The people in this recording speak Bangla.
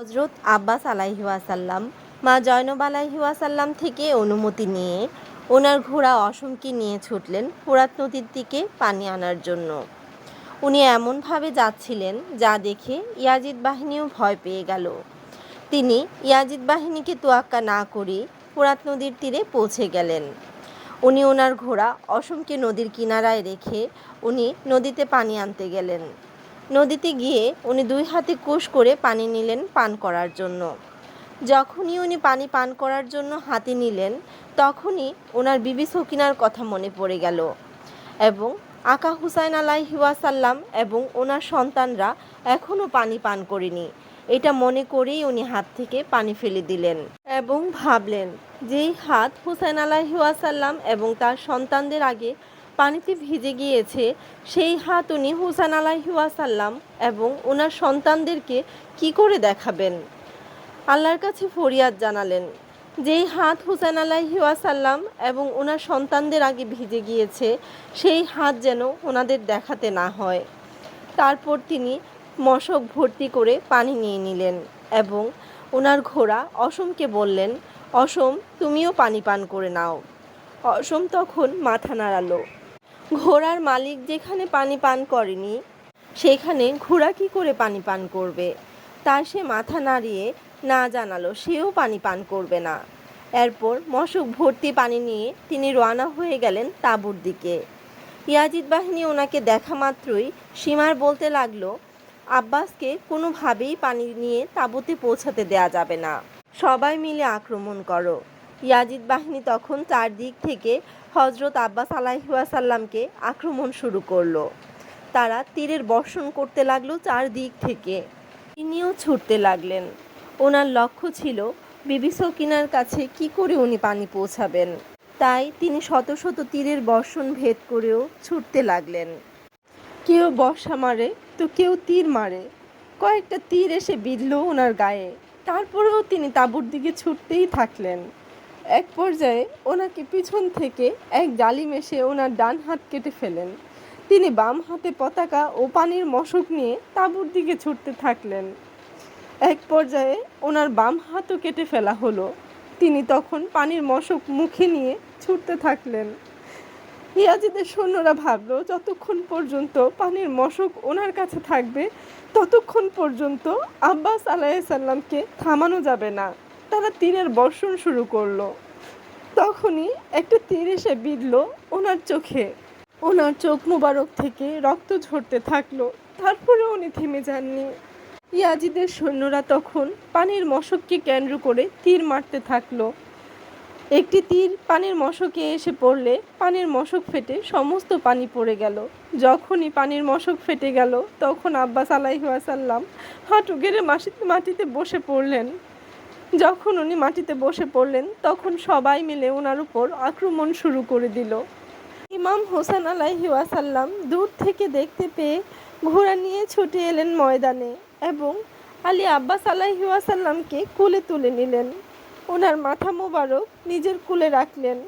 হজরত আব্বাস আলাইহি ওয়াসাল্লাম মা জয়নব আলাইহি ওয়াসাল্লাম থেকে অনুমতি নিয়ে ওনার ঘোড়া অসমকে নিয়ে ছুটলেন ফুরাত নদীর দিকে পানি আনার জন্য। উনি এমনভাবে যাচ্ছিলেন যা দেখে ইয়াজিদ বাহিনীও ভয় পেয়ে গেল। তিনি ইয়াজিদ বাহিনীকে তোয়াক্কা না করে ফুরাত নদীর তীরে পৌঁছে গেলেন। উনি ওনার ঘোড়া অসমকে নদীর কিনারায় রেখে উনি নদীতে পানি আনতে গেলেন। নদীতে গিয়ে উনি দুই হাতে কোষ করে পানি নিলেন পান করার জন্য। যখনই উনি পানি পান করার জন্য হাতে নিলেন, তখনই ওনার বিবি সকিনার কথা মনে পড়ে গেল এবং আকা হুসাইন আলাইহি ওয়াসাল্লাম এবং ওনার সন্তানরা এখনও পানি পান করেনি। এটা মনে করেই উনি হাত থেকে পানি ফেলে দিলেন এবং ভাবলেন, যেই হাত হুসাইন আলাইহি ওয়াসাল্লাম এবং তার সন্তানদের আগে পানিতে ভিজে গিয়েছে, সেই হাত উনি হুসাইন আলাইহি ওয়াসাল্লাম এবং ওনার সন্তানদেরকে কি করে দেখাবেন? আল্লাহর কাছে ফরিয়াদ জানালেন, যেই হাত হুসেন আলাইহি ওয়াসাল্লাম এবং ওনার সন্তানদের আগে ভিজে গিয়েছে, সেই হাত যেন ওনাদের দেখাতে না হয়। তারপর তিনি মশক ভর্তি করে পানি নিয়ে নিলেন এবং ওনার ঘোড়া অসমকে বললেন, অসম, তুমিও পানি পান করে নাও। অসম তখন মাথা নাড়ালো। ঘোড়ার মালিক যেখানে পানি পান করেনি, সেখানে ঘোড়া কি করে পানি পান করবে? তার সে মাথা নাড়িয়ে না জানালো, সেও পানি পান করবে না। এরপর মশক ভর্তি পানি নিয়ে তিনি রওনা হয়ে গেলেন তাঁবুর দিকে। ইয়াজিদ বাহিনী ওনাকে দেখা মাত্রই সীমার বলতে লাগল, আব্বাসকে কোনোভাবেই পানি নিয়ে তাঁবুতে পৌঁছাতে দেয়া যাবে না। সবাই মিলে আক্রমণ করো। ইয়াজিদ বাহিনী তখন চারদিক থেকে হজরত আব্বাস আলাইহাসাল্লামকে আক্রমণ শুরু করল। তারা তীরের বর্ষণ করতে লাগল চারদিক থেকে। তিনিও ছুটতে লাগলেন। ওনার লক্ষ্য ছিল বিবি সকিনার কাছে কি করে উনি পানি পৌঁছাবেন। তাই তিনি শত শত তীরের বর্ষণ ভেদ করেও ছুটতে লাগলেন। কেউ বর্ষা মারে, তো কেউ তীর মারে। কয়েকটা তীর এসে বিঁধল ওনার গায়ে। তারপরেও তিনি তাঁবুর দিকে ছুটতেই থাকলেন। এক পর্যায়ে ওনাকে পিছন থেকে এক জালিম এসে ওনার ডান হাত কেটে ফেলেন। তিনি বাম হাতে পতাকা ও পানির মশক নিয়ে তাঁবুর দিকে ছুটতে থাকলেন। এক পর্যায়ে ওনার বাম হাতও কেটে ফেলা হলো। তিনি তখন পানির মশক মুখে নিয়ে ছুটতে থাকলেন। ইয়াজিদের সৈন্যরা ভাবল, যতক্ষণ পর্যন্ত পানির মশক ওনার কাছে থাকবে, ততক্ষণ পর্যন্ত আব্বাস আলাইসাল্লামকে থামানো যাবে না। তারা তীরের বর্ষণ শুরু করল। তখনই একটা তীর এসে বিঁধল ওনার চোখে। ওনার চোখ মুবারক থেকে রক্ত ঝরতে থাকল। তারপরে উনি থেমে যাননি। ইয়াজিদের সৈন্যরা তখন পানির মশককে কেন্দ্র করে তীর মারতে থাকল। একটি তীর পানির মশকে এসে পড়লে পানির মশক ফেটে সমস্ত পানি পড়ে গেল। যখনই পানির মশক ফেটে গেল, তখন আব্বাস আলাইহাসাল্লাম হাঁটু গেড়ে মাটিতে বসে পড়লেন। যখন উনি মাটিতে বসে পড়লেন, তখন সবাই মিলে ওনার উপর আক্রমণ শুরু করে দিল। ইমাম হোসেন আলাইহি ওয়াসাল্লাম দূর থেকে দেখতে পেয়ে ঘোড়া নিয়ে ছুটে এলেন ময়দানে এবং আলী আব্বাস আলাইহি ওয়াসাল্লামকে কুলে তুলে নিলেন। ওনার মাথা মোবারক নিজের কুলে রাখলেন।